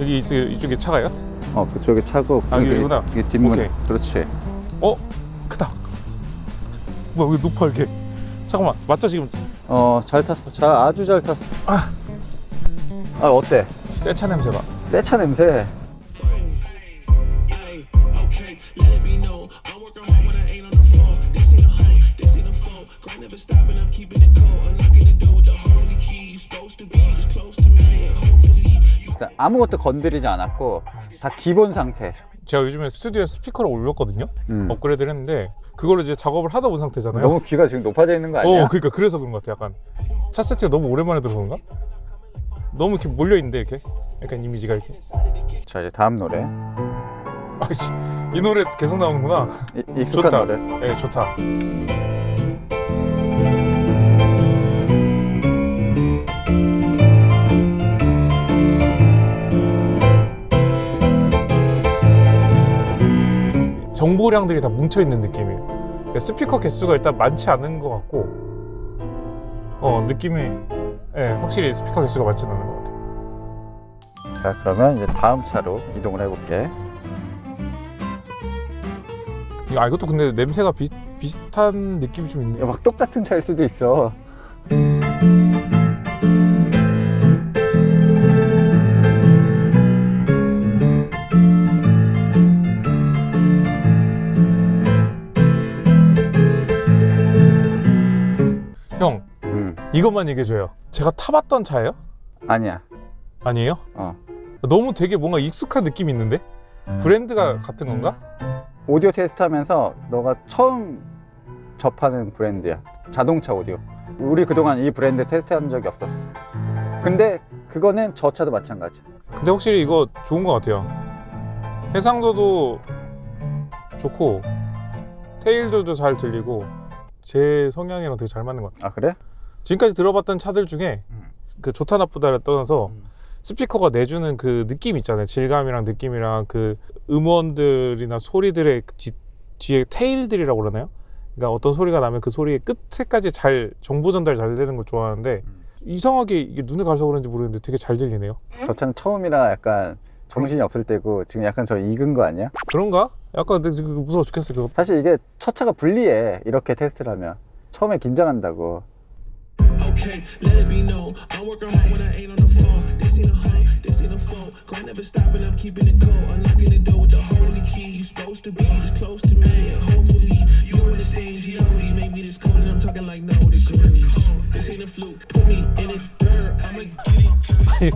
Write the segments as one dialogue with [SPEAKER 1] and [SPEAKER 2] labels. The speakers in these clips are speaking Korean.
[SPEAKER 1] 여기 이쪽, 이쪽에 차가요?
[SPEAKER 2] 어 그쪽에 차고
[SPEAKER 1] 아, 여기구나.
[SPEAKER 2] 이게 뒷문
[SPEAKER 1] 오케이.
[SPEAKER 2] 그렇지
[SPEAKER 1] 어? 크다 뭐야 왜 높아 이렇게 잠깐만 맞죠 지금
[SPEAKER 2] 어 잘 탔어 자 아주 잘 탔어
[SPEAKER 1] 아.
[SPEAKER 2] 아 어때
[SPEAKER 1] 새 차 냄새가
[SPEAKER 2] 새차 냄새 아무것도 건드리지 않았고 다 기본 상태.
[SPEAKER 1] 제가 요즘에 스튜디오에 스피커를 올렸거든요.
[SPEAKER 2] 음.
[SPEAKER 1] 업그레이드를 했는데 그걸로 이제 작업을 하다 온 상태잖아요.
[SPEAKER 2] 너무 귀가 지금 높아져 있는 거 아니야?
[SPEAKER 1] 어 그러니까 그래서 그런 것 같아 약간 차 세트가 너무 오랜만에 들어서 그런가? 너무 이렇게 몰려 있는데 이렇게? 약간 이미지가 이렇게.
[SPEAKER 2] 자 이제 다음 노래.
[SPEAKER 1] 아씨. 이 노래 계속 나오는구나.
[SPEAKER 2] 이- 익숙한
[SPEAKER 1] 좋다.
[SPEAKER 2] 노래.
[SPEAKER 1] 네 좋다 정보량들이 다 뭉쳐 있는 느낌이에요. 그러니까 스피커 개수가 일단 많지 않은 것 같고 어 느낌이 예, 확실히 스피커 개수가 많지 않은 것 같아요.
[SPEAKER 2] 자 그러면 이제 다음 차로 이동을 해볼게.
[SPEAKER 1] 이거- 아 이것도 근데 냄새가 비, 비슷한 느낌이 좀 있네.
[SPEAKER 2] 이거 막 똑같은 차일 수도 있어
[SPEAKER 1] 이것만 얘기해줘요. 제가 타봤던 차예요?
[SPEAKER 2] 아니야.
[SPEAKER 1] 아니에요?
[SPEAKER 2] 어.
[SPEAKER 1] 너무 되게 뭔가 익숙한 느낌이 있는데? 브랜드가 같은 건가?
[SPEAKER 2] 오디오 테스트 하면서 너가 처음 접하는 브랜드야. 자동차 오디오. 우리 그동안 이 브랜드 테스트한 적이 없었어. 근데 그거는 저 차도 마찬가지.
[SPEAKER 1] 근데 확실히 이거 좋은 것 같아요. 해상도도 좋고 테일들도 잘 들리고 제 성향이랑 되게 잘 맞는 것 같아요.
[SPEAKER 2] 아 그래?
[SPEAKER 1] 지금까지 들어봤던 차들 중에
[SPEAKER 2] 음.
[SPEAKER 1] 그 좋다 나쁘다를 떠나서
[SPEAKER 2] 음.
[SPEAKER 1] 스피커가 내주는 그 느낌 있잖아요 질감이랑 느낌이랑 그 음원들이나 소리들의 그 뒤, 뒤에 테일들이라고 그러나요? 그러니까 어떤 소리가 나면 그 소리의 끝에까지 잘 정보 전달이 잘 되는 걸 좋아하는데
[SPEAKER 2] 음.
[SPEAKER 1] 이상하게 이게 눈에 가서 그런지 모르겠는데 되게 잘 들리네요
[SPEAKER 2] 저 차는 처음이라 약간 정신이 없을 때고 지금 약간 저 익은 거 아니야?
[SPEAKER 1] 그런가? 약간 근데 지금 무서워 죽겠어 그거
[SPEAKER 2] 사실 이게 첫 차가 불리해 이렇게 테스트를 하면 처음에 긴장한다고
[SPEAKER 3] Okay, let it be known. I'm working hard when I ain't on the phone. This ain't a hoe, this ain't a foe. Grind never stopping, I'm keeping it cold. Unlocking the door with the holy key. You supposed to be this close to me, and hopefully you on the stage, yo. You make me this cold, and I'm talking like no degrees. This ain't a fluke. Put me in the dirt, I'ma get it.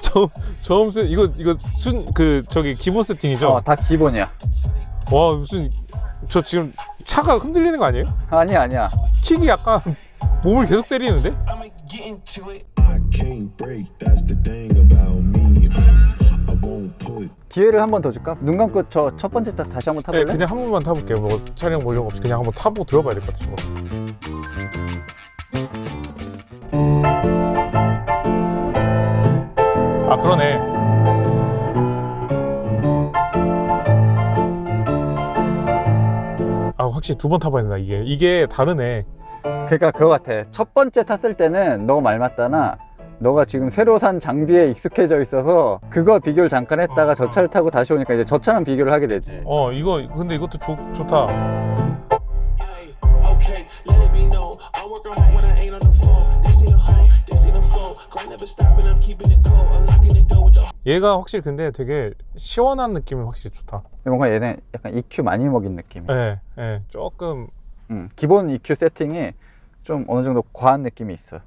[SPEAKER 1] 처음 처음 쓴 이거 이거 순 그 저기 기본 세팅이죠?
[SPEAKER 2] 어, 다 기본이야
[SPEAKER 1] 와 무슨 저 지금 차가 흔들리는 거 아니에요?
[SPEAKER 2] 아니야 아니야
[SPEAKER 1] 킥이 약간 몸을 계속 때리는데?
[SPEAKER 3] I'ma get into it. I can't break, that's the thing about me. I won't put
[SPEAKER 2] 기회를 한 번 더 줄까? 눈 감고 저 첫 번째 타 다시 한번
[SPEAKER 1] 네,
[SPEAKER 2] 타볼래?
[SPEAKER 1] 그냥 한 번만 타볼게요. 뭐 촬영 몰령 없이 그냥 한번 타보고 들어봐야 될 것 같아요. 아 그러네. 아 확실히 두 번 타봐야 된다 이게 이게 다르네.
[SPEAKER 2] 그러니까 그거 같아 첫 번째 탔을 때는 너가 말 맞다나 너가 지금 새로 산 장비에 익숙해져 있어서 그거 비교를 잠깐 했다가 저 차를 타고 다시 오니까 이제 저 차랑 비교를 하게 되지
[SPEAKER 1] 어 이거 근데 이것도 좋 좋다. 얘가 확실히 근데 되게 시원한 느낌이 확실히 좋다.
[SPEAKER 2] 근데 뭔가 얘네 약간 EQ 많이 먹인 느낌이야
[SPEAKER 1] 예, 예, 조금
[SPEAKER 2] 음, 기본 EQ 세팅이 좀 어느 정도 과한 느낌이 있어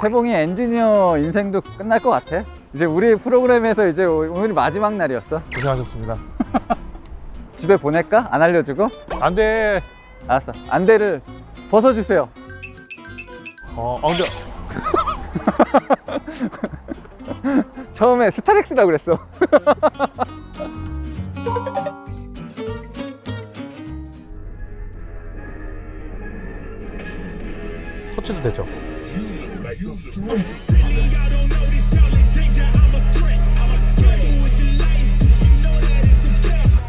[SPEAKER 2] 태봉이 엔지니어 인생도 끝날 것 같아 이제 우리 프로그램에서 이제 오- 오늘이 마지막 날이었어
[SPEAKER 1] 고생하셨습니다.
[SPEAKER 2] 집에 보낼까? 안 알려주고?
[SPEAKER 1] 안 돼.
[SPEAKER 2] 알았어 안대를 벗어주세요
[SPEAKER 1] 어, 아, 근데
[SPEAKER 2] 처음에 스타렉스라고 그랬어
[SPEAKER 1] 터치도 되죠.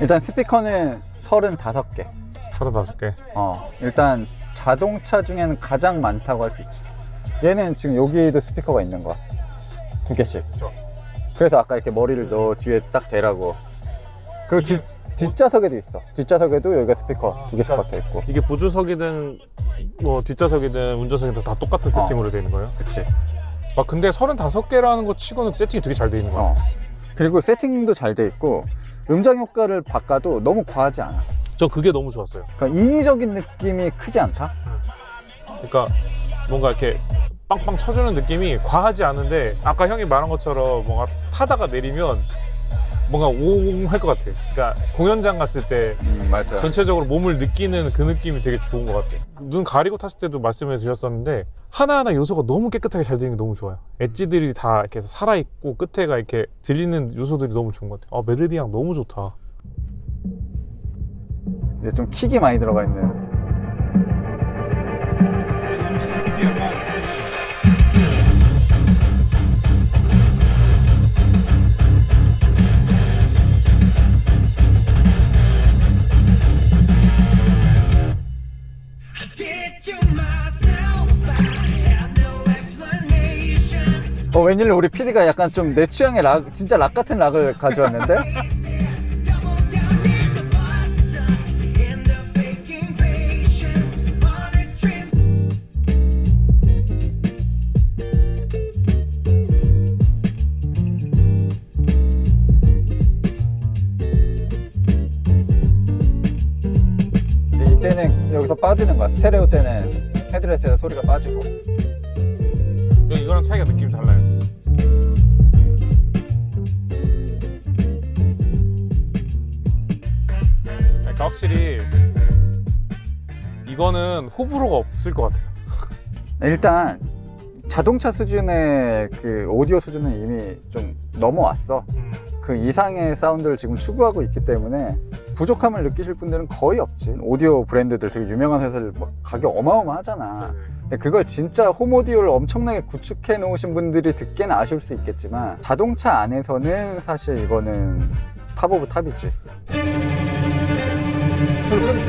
[SPEAKER 2] 일단 스피커는 35개
[SPEAKER 1] 35개.
[SPEAKER 2] 어, 일단 자동차 중에는 가장 많다고 할 수 있지. 얘는 지금 여기도 스피커가 있는 거야. 두 개씩. 그래서 아까 이렇게 머리를 너 뒤에 딱 대라고. 그리고 뒤, 뒷좌석에도 있어. 뒷좌석에도 여기가 스피커
[SPEAKER 1] 아,
[SPEAKER 2] 두 개씩 박혀 있고.
[SPEAKER 1] 이게 보조석이든 뭐 뒷좌석이든 운전석이든 다 똑같은
[SPEAKER 2] 어.
[SPEAKER 1] 세팅으로 되어 있는 거예요?
[SPEAKER 2] 그치.
[SPEAKER 1] 아 근데 35개라는 거 치고는 세팅이 되게 잘 되어 있는 거야
[SPEAKER 2] 어. 그리고 세팅도 잘 돼 있고 음장 효과를 바꿔도 너무 과하지 않아.
[SPEAKER 1] 저 그게 너무 좋았어요
[SPEAKER 2] 그러니까 인위적인 느낌이 크지 않다.
[SPEAKER 1] 그러니까 뭔가 이렇게 빵빵 쳐주는 느낌이 과하지 않은데 아까 형이 말한 것처럼 뭔가 타다가 내리면 뭔가 오웅 할것 같아 그러니까 공연장 갔을 때
[SPEAKER 2] 음, 맞아.
[SPEAKER 1] 전체적으로 몸을 느끼는 그 느낌이 되게 좋은 것 같아요. 눈 가리고 탔을 때도 말씀해 주셨었는데 하나하나 요소가 너무 깨끗하게 잘 되는 게 너무 좋아요. 엣지들이 다 이렇게 살아 있고 끝에가 이렇게 들리는 요소들이 너무 좋은 것 같아요. 아, 메르디앙 너무 좋다.
[SPEAKER 2] 이제 좀 킥이 많이 들어가.
[SPEAKER 3] Did
[SPEAKER 2] 웬일로 우리 PD가 약간 좀 내 취향의 락, 진짜 락 같은 락을 가져왔는데? 이때는 여기서 빠지는 거야. 스테레오 때는 헤드렛에서 소리가 빠지고.
[SPEAKER 1] 이거랑 차이가 느낌이 달라요. 확실히 이거는 호불호가 없을 것 같아요.
[SPEAKER 2] 일단 자동차 수준의 그 오디오 수준은 이미 좀 넘어왔어. 그 이상의 사운드를 지금 추구하고 있기 때문에 부족함을 느끼실 분들은 거의 없지. 오디오 브랜드들 되게 유명한 회사들 막 가격 어마어마하잖아. 근데 그걸 진짜 홈오디오를 엄청나게 구축해 놓으신 분들이 듣기는 아쉬울 수 있겠지만 자동차 안에서는 사실 이거는 탑 오브 탑이지.
[SPEAKER 1] 저 끝,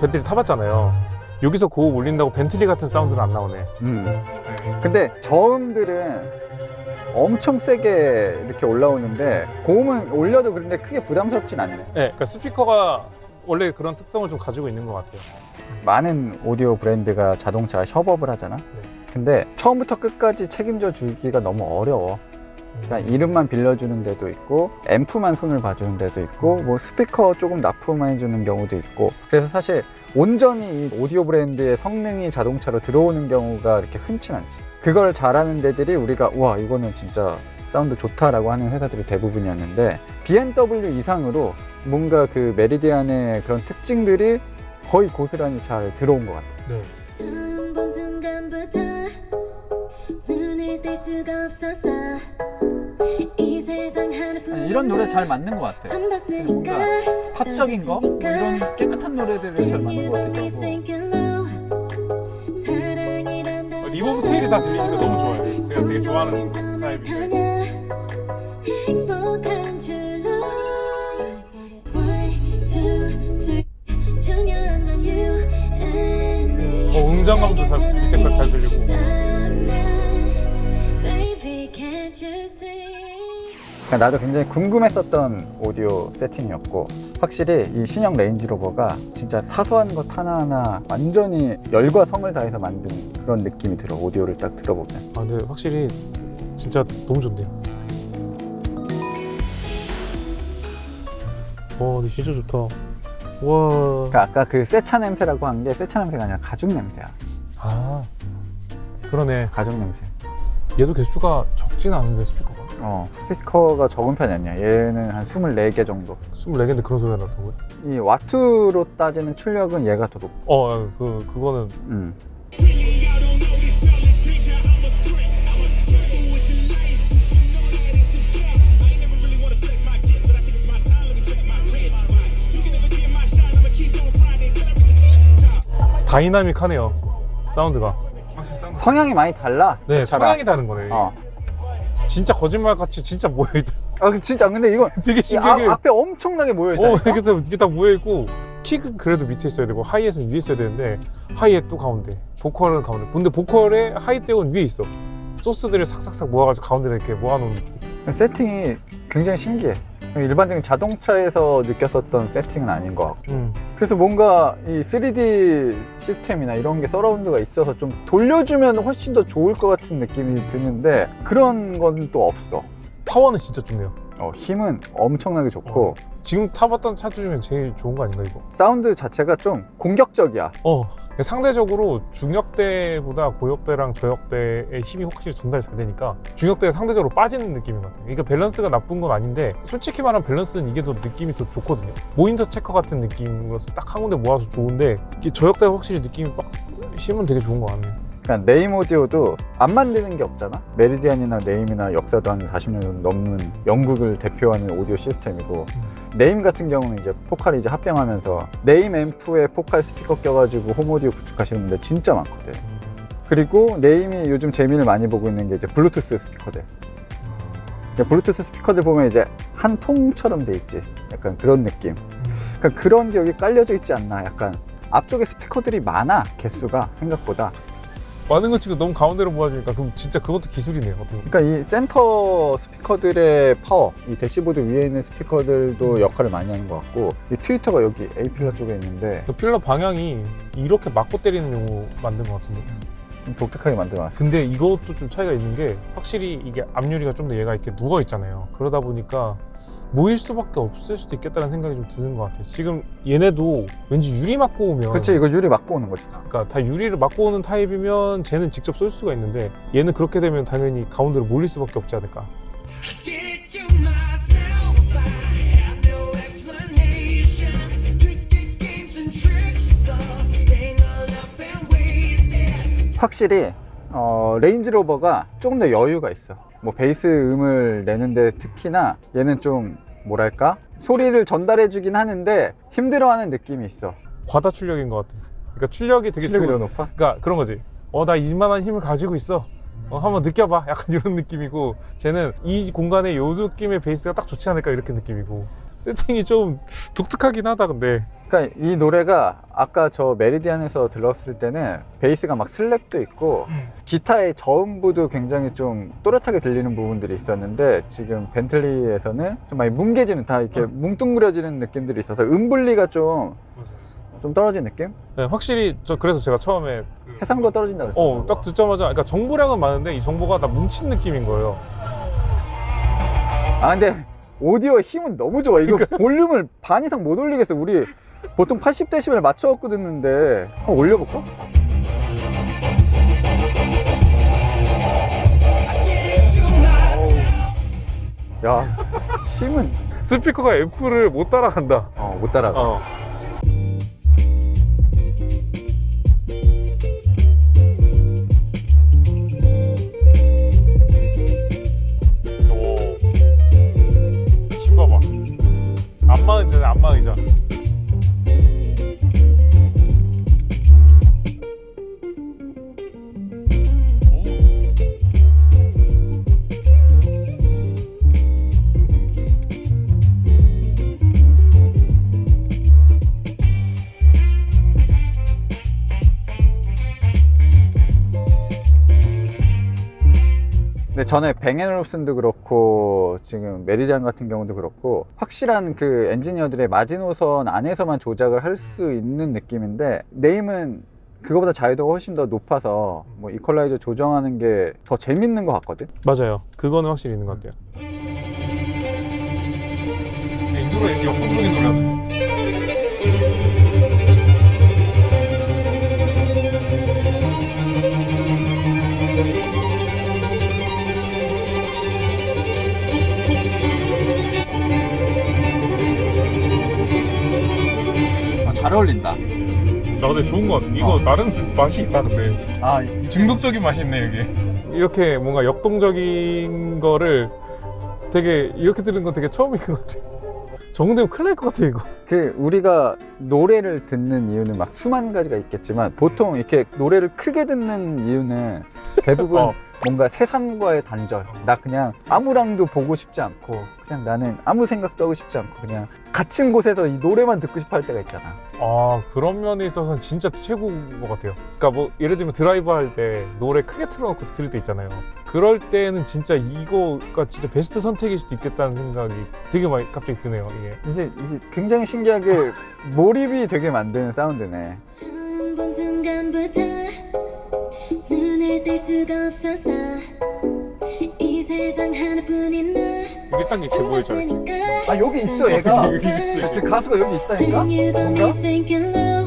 [SPEAKER 1] 벤틀리 타봤잖아요. 여기서 고음 올린다고 벤틀리 같은 사운드는 안 나오네.
[SPEAKER 2] 음. 근데 저음들은 엄청 세게 이렇게 올라오는데 고음은 올려도 그런데 크게 부담스럽진 않네.
[SPEAKER 1] 네, 그러니까 스피커가 원래 그런 특성을 좀 가지고 있는 것 같아요.
[SPEAKER 2] 많은 오디오 브랜드가 자동차 협업을 하잖아. 근데 처음부터 끝까지 책임져 주기가 너무 어려워. 그냥 이름만 빌려주는 데도 있고 앰프만 손을 봐주는 데도 있고 뭐 스피커 조금 납품만 해주는 경우도 있고. 그래서 사실 온전히 이 오디오 브랜드의 성능이 자동차로 들어오는 경우가 이렇게 흔치 않지. 그걸 잘하는 데들이 우리가 와 이거는 진짜 사운드 좋다라고 하는 회사들이 대부분이었는데 BMW 이상으로 뭔가 그 메리디안의 그런 특징들이 거의 고스란히 잘 들어온 것 같아
[SPEAKER 1] 네.
[SPEAKER 4] 수가 없었어 이 세상 하나뿐인
[SPEAKER 2] 이런 노래 잘 맞는 것 같아 뭔가 팝적인 거 이런 깨끗한 노래들을 잘 맞는 것 하고
[SPEAKER 4] 사랑이란
[SPEAKER 1] 리버브 테일이 다 들리니까 너무 좋아요. 제가 되게 좋아하는 타입인데. 어, 음장감도 잘, 밑에까지 잘 들리고.
[SPEAKER 2] 나도 굉장히 궁금했었던 오디오 세팅이었고 확실히 이 신형 레인지로버가 진짜 사소한 것 하나하나 완전히 열과 성을 다해서 만든 그런 느낌이 들어 오디오를 딱 들어보면
[SPEAKER 1] 아, 근데 확실히 진짜 너무 좋네요. 와, 근데 진짜 좋다. 와.
[SPEAKER 2] 그러니까 아까 그 세차 냄새라고 한 게 세차 냄새가 아니라 가죽 냄새야
[SPEAKER 1] 아, 그러네.
[SPEAKER 2] 가죽 냄새
[SPEAKER 1] 얘도 개수가 적진 않은데 스피커가.
[SPEAKER 2] 어 스피커가 적은 편이 아니야 얘는 한 24개 정도
[SPEAKER 1] 24개인데 그런 소리가 났다고요?
[SPEAKER 2] 이 와트로 따지는 출력은 얘가 더 높.
[SPEAKER 1] 어, 그 그거는
[SPEAKER 2] 음.
[SPEAKER 1] 다이나믹하네요. 사운드가.
[SPEAKER 2] 성향이 많이 달라.
[SPEAKER 1] 네,
[SPEAKER 2] 차가.
[SPEAKER 1] 성향이 다른 거네.
[SPEAKER 2] 어.
[SPEAKER 1] 진짜 거짓말 같이 진짜 모여 있다.
[SPEAKER 2] 아 진짜 근데 이건
[SPEAKER 1] 되게
[SPEAKER 2] 이
[SPEAKER 1] 신기하게.
[SPEAKER 2] 앞, 앞에 엄청나게 모여 있다.
[SPEAKER 1] 어, 이게 다, 이게 다 모여 있고 킥은 그래도 밑에 있어야 되고 하이햇은 위에 있어야 되는데 하이햇 또 가운데, 보컬은 가운데. 근데 보컬의 하이tek은 위에 있어. 소스들을 삭삭삭 모아가지고 가운데 이렇게 모아놓은 느낌.
[SPEAKER 2] 세팅이 굉장히 신기해. 일반적인 자동차에서 느꼈었던 세팅은 아닌 것 같고.
[SPEAKER 1] 음.
[SPEAKER 2] 그래서 뭔가 이 3D 시스템이나 이런 게 서라운드가 있어서 좀 돌려주면 훨씬 더 좋을 것 같은 느낌이 드는데 그런 건 또 없어.
[SPEAKER 1] 파워는 진짜 좋네요.
[SPEAKER 2] 어, 힘은 엄청나게 좋고
[SPEAKER 1] 지금 타봤던 차 중에 제일 좋은 거 아닌가 이거?
[SPEAKER 2] 사운드 자체가 좀 공격적이야.
[SPEAKER 1] 어 상대적으로 중역대보다 고역대랑 저역대의 힘이 확실히 전달이 잘 되니까 중역대가 상대적으로 빠지는 느낌인 것 같아요 그러니까 밸런스가 나쁜 건 아닌데 솔직히 말하면 밸런스는 이게 더 느낌이 더 좋거든요 모니터 체커 같은 느낌으로서 딱 한 군데 모아서 좋은데 저역대가 확실히 느낌이 빡 힘은 되게 좋은 것 같네요
[SPEAKER 2] 그러니까 네임 오디오도 안 만드는 게 없잖아. 메리디안이나 네임이나 역사도 한 40년 넘는 영국을 대표하는 오디오 시스템이고 네임 같은 경우는 이제 포칼이 이제 합병하면서 네임 앰프에 포칼 스피커 껴가지고 홈 오디오 구축하시는 분들 진짜 많거든. 그리고 네임이 요즘 재미를 많이 보고 있는 게 이제 블루투스 스피커들. 그러니까 블루투스 스피커들 보면 이제 한 통처럼 돼 있지. 약간 그런 느낌. 그러니까 그런 게 여기 깔려져 있지 않나. 약간 앞쪽에 스피커들이 많아 개수가 생각보다.
[SPEAKER 1] 많은 거 치고 너무 가운데로 모아주니까 그럼 진짜 그것도 기술이네요. 어떻게 보면.
[SPEAKER 2] 그러니까 이 센터 스피커들의 파워, 이 대시보드 위에 있는 스피커들도 역할을 많이 하는 것 같고 이 트위터가 여기 A 필러 쪽에 있는데
[SPEAKER 1] 그 필러 방향이 이렇게 맞고 때리는 용으로 만든 것 같은데
[SPEAKER 2] 좀 독특하게 만들어놨어.
[SPEAKER 1] 근데 이것도 좀 차이가 있는 게 확실히 이게 앞유리가 좀 더 얘가 이렇게 누워 있잖아요. 그러다 보니까 모일 수밖에 없을 수도 있겠다는 생각이 좀 드는 것 같아요. 지금 얘네도 왠지 유리 맞고 오면
[SPEAKER 2] 그렇지 이거 유리 막고 오는 거지.
[SPEAKER 1] 그러니까 다 유리를 맞고 오는 타입이면 쟤는 직접 쏠 수가 있는데 얘는 그렇게 되면 당연히 가운데로 몰릴 수밖에 없지 않을까.
[SPEAKER 2] 확실히 어, 레인지로버가 조금 더 여유가 있어. 뭐 베이스 음을 내는데 특히나 얘는 좀 뭐랄까 소리를 전달해 주긴 하는데 힘들어하는 느낌이 있어.
[SPEAKER 1] 과다 출력인 것 같아. 그러니까 출력이 되게
[SPEAKER 2] 출력이
[SPEAKER 1] 좋은-
[SPEAKER 2] 더 높아?
[SPEAKER 1] 그러니까 그런 거지. 어 나 이만한 힘을 가지고 있어. 어, 한번 느껴봐. 약간 이런 느낌이고 쟤는 이 공간에 요 느낌의 베이스가 딱 좋지 않을까 이렇게 느낌이고 세팅이 좀 독특하긴 하다 근데
[SPEAKER 2] 그러니까 이 노래가 아까 저 메리디안에서 들었을 때는 베이스가 막 슬랩도 있고 기타의 저음부도 굉장히 좀 또렷하게 들리는 부분들이 있었는데 지금 벤틀리에서는 좀 많이 뭉개지는 다 이렇게 뭉뚱그려지는 느낌들이 있어서 음분리가 좀 좀 떨어진 느낌?
[SPEAKER 1] 네, 확실히 저 그래서 제가 처음에
[SPEAKER 2] 해상도 떨어진다 그랬어.
[SPEAKER 1] 어딱 듣자마자 그러니까 정보량은 많은데 이 정보가 다 뭉친 느낌인 거예요.
[SPEAKER 2] 아 근데 오디오의 힘은 너무 좋아. 이거 볼륨을 반 이상 못 올리겠어. 우리 보통 80데시벨 맞춰갖고 듣는데 한번 올려볼까? 야 힘은
[SPEAKER 1] 스피커가 F를 못 따라간다.
[SPEAKER 2] 어, 못 따라가.
[SPEAKER 1] 어. 안마 의자네, 안마 의자.
[SPEAKER 2] 전에 뱅앤올슨도 그렇고 지금 메리디안 같은 경우도 그렇고 확실한 그 엔지니어들의 마지노선 안에서만 조작을 할 수 있는 느낌인데 네임은 그거보다 자유도가 훨씬 더 높아서 뭐 이퀄라이저 조정하는 게 더 재밌는 것 같거든.
[SPEAKER 1] 맞아요. 그거는 확실히 있는 것 같아요. 이 노래 역동적인 노래하
[SPEAKER 2] 어울린다.
[SPEAKER 1] 나 근데 좋은 것 같아. 이거
[SPEAKER 2] 어.
[SPEAKER 1] 나름 맛이 있다 근데.
[SPEAKER 2] 아,
[SPEAKER 1] 중독적인 맛이 있네 이게. 이렇게 뭔가 역동적인 거를 되게 이렇게 들은 건 되게 처음인 것 같아. 정되면 큰일 날 것 같아 이거.
[SPEAKER 2] 그 우리가 노래를 듣는 이유는 막 수만 가지가 있겠지만 보통 이렇게 노래를 크게 듣는 이유는 대부분
[SPEAKER 1] 어.
[SPEAKER 2] 뭔가 세상과의 단절. 나 그냥 아무랑도 보고 싶지 않고 그냥 나는 아무 생각도 하고 싶지 않고 그냥 갇힌 곳에서 이 노래만 듣고 싶어 할 때가 있잖아.
[SPEAKER 1] 아 그런 면에 있어서는 진짜 최고인 것 같아요. 그러니까 뭐 예를 들면 드라이브 할 때 노래 크게 틀어놓고 들을 때 있잖아요. 그럴 때는 진짜 이거가 진짜 베스트 선택일 수도 있겠다는 생각이 되게 많이 갑자기 드네요. 이게.
[SPEAKER 2] 이게, 이게 굉장히 신기하게 몰입이 되게 만드는 사운드네.
[SPEAKER 4] 뗄 수가 없었어 이 세상 하나뿐인 너
[SPEAKER 1] 이게 딱 이렇게.
[SPEAKER 4] 정말
[SPEAKER 2] 아 여기 있어 얘가. 지금 가수가 여기 있다니까.
[SPEAKER 4] And you got me
[SPEAKER 2] 뭔가?
[SPEAKER 4] sinking low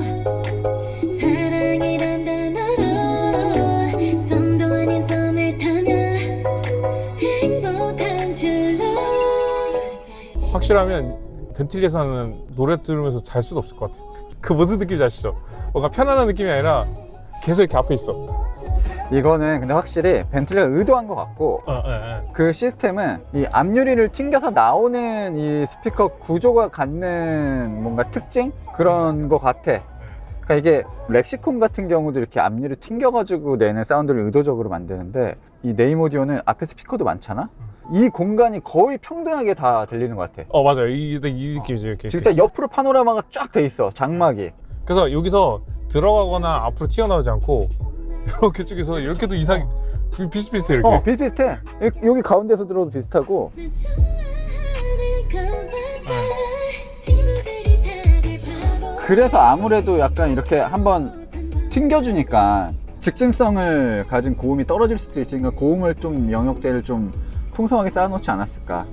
[SPEAKER 4] 사랑이란 단어로 섬도 아닌 섬을 타면 행복한 줄로
[SPEAKER 1] 확실하면 벤틀리에서는 노래 들으면서 잘 수도 없을 것 같아요. 그 무슨 느낌인지 아시죠? 뭔가 편안한 느낌이 아니라 계속 이렇게 앞에 있어.
[SPEAKER 2] 이거는 근데 확실히 벤틀리가 의도한 것 같고
[SPEAKER 1] 어, 예, 예.
[SPEAKER 2] 그 시스템은 이 앞유리를 튕겨서 나오는 이 스피커 구조가 갖는 뭔가 특징 그런 것 같아. 그러니까 이게 렉시콘 같은 경우도 이렇게 앞유리 튕겨가지고 내는 사운드를 의도적으로 만드는데 이 네임 오디오는 앞에 스피커도 많잖아. 이 공간이 거의 평등하게 다 들리는 것 같아.
[SPEAKER 1] 어 맞아요. 이, 이 느낌이죠. 이렇게.
[SPEAKER 2] 진짜 옆으로 파노라마가 쫙 돼 있어 장막이.
[SPEAKER 1] 그래서 여기서 들어가거나 앞으로 튀어나오지 않고 이렇게 쭉해서 이렇게도 이상 비슷비슷해 이렇게.
[SPEAKER 2] 어 비슷비슷해. 여- 여기 가운데서 들어도 비슷하고.
[SPEAKER 4] 난 좋아하는 건 맞아 친구들이 다들 바보
[SPEAKER 2] 그래서 아무래도 약간 이렇게 한번 튕겨주니까 즉진성을 가진 고음이 떨어질 수도 있으니까 고음을 좀 영역대를 좀 풍성하게 쌓아놓지 않았을까.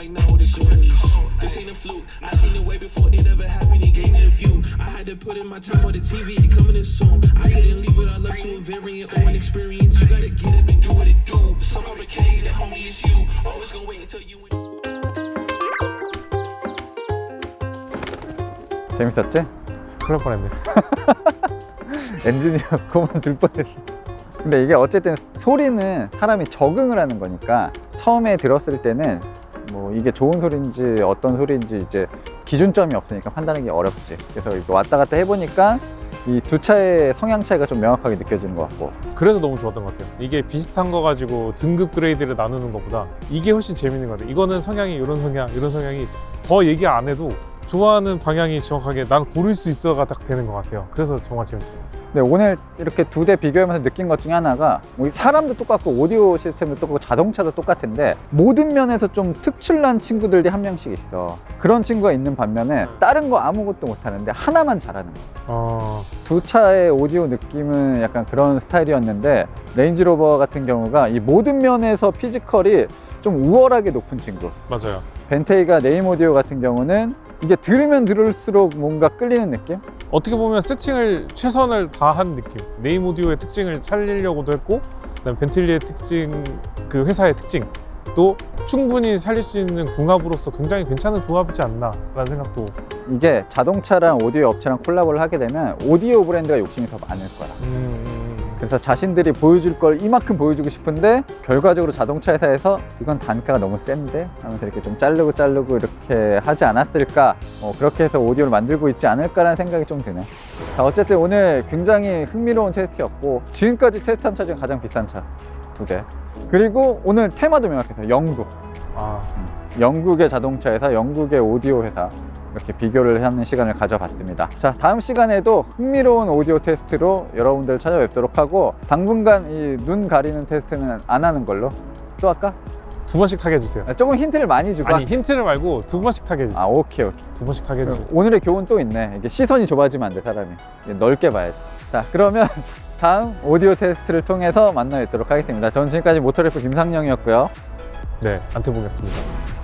[SPEAKER 3] Like now degrees. This ain't a fluke. I seen it way before it ever happened. It gave me the view. I had to put in my time on the TV. It coming in soon. I couldn't leave it all up to a variant or an experience. You gotta get up and do what it do. So complicated, homie, it's you. Always gonna wait until you.
[SPEAKER 2] 재밌었지?
[SPEAKER 1] 날 뻔했네.
[SPEAKER 2] 엔지니어 그만둘 뻔했어. 근데 이게 어쨌든 소리는 사람이 적응을 하는 거니까 처음에 들었을 때는 뭐 이게 좋은 소리인지 어떤 소리인지 이제 기준점이 없으니까 판단하기 어렵지. 그래서 이거 왔다 갔다 해보니까 이 두 차의 성향 차이가 좀 명확하게 느껴지는 것 같고.
[SPEAKER 1] 그래서 너무 좋았던 것 같아요. 이게 비슷한 거 가지고 등급 그레이드를 나누는 것보다 이게 훨씬 재밌는 것 같아요. 이거는 성향이 이런 성향, 이런 성향이 더 얘기 안 해도 좋아하는 방향이 정확하게 난 고를 수 있어가 딱 되는 것 같아요. 그래서 정말 같아요.
[SPEAKER 2] 근데 오늘 이렇게 두 대 비교하면서 느낀 것 중에 하나가 뭐 사람도 똑같고 오디오 시스템도 똑같고 자동차도 똑같은데 모든 면에서 좀 특출난 친구들이 한 명씩 있어. 그런 친구가 있는 반면에 다른 거 아무것도 못하는데 하나만 잘하는 거야.
[SPEAKER 1] 어,
[SPEAKER 2] 두 차의 오디오 느낌은 약간 그런 스타일이었는데 레인지로버 같은 경우가 이 모든 면에서 피지컬이 좀 우월하게 높은 친구.
[SPEAKER 1] 맞아요.
[SPEAKER 2] 벤테이가 네임 오디오 같은 경우는 이게 들으면 들을수록 뭔가 끌리는 느낌?
[SPEAKER 1] 어떻게 보면 세팅을 최선을 다한 느낌. 네임 오디오의 특징을 살리려고도 했고, 그다음 벤틀리의 특징, 그 회사의 특징. 또 충분히 살릴 수 있는 궁합으로서 굉장히 괜찮은 조합이지 않나라는 생각도
[SPEAKER 2] 이게 자동차랑 오디오 업체랑 콜라보를 하게 되면 오디오 브랜드가 욕심이 더 많을 거야.
[SPEAKER 1] 음, 음, 음.
[SPEAKER 2] 그래서 자신들이 보여줄 걸 이만큼 보여주고 싶은데 결과적으로 자동차 회사에서 이건 단가가 너무 센데 하면서 이렇게 좀 자르고 자르고 이렇게 하지 않았을까? 어, 그렇게 해서 오디오를 만들고 있지 않을까라는 생각이 좀 드네. 자 어쨌든 오늘 굉장히 흥미로운 테스트였고 지금까지 테스트한 차 중에 가장 비싼 차 두 대. 그리고 오늘 테마도 명확해서 영국
[SPEAKER 1] 아,
[SPEAKER 2] 영국의 자동차 회사, 영국의 오디오 회사 이렇게 비교를 하는 시간을 가져봤습니다. 자, 다음 시간에도 흥미로운 오디오 테스트로 여러분들 찾아뵙도록 하고 당분간 이 눈 가리는 테스트는 안 하는 걸로 또 할까?
[SPEAKER 1] 두 번씩 타게 해주세요.
[SPEAKER 2] 아, 조금 힌트를 많이 주고
[SPEAKER 1] 아니 힌트를 말고 두 번씩 타게 해주세요.
[SPEAKER 2] 아 오케이 오케이
[SPEAKER 1] 두 번씩 타게 해주세요.
[SPEAKER 2] 오늘의 교훈 또 있네 이게 시선이 좁아지면 안 돼 사람이 이게 넓게 봐야지 자 그러면 다음 오디오 테스트를 통해서 만나 뵙도록 하겠습니다 전 지금까지 모터래프 김상영이었고요
[SPEAKER 1] 네, 안태봉이었습니다.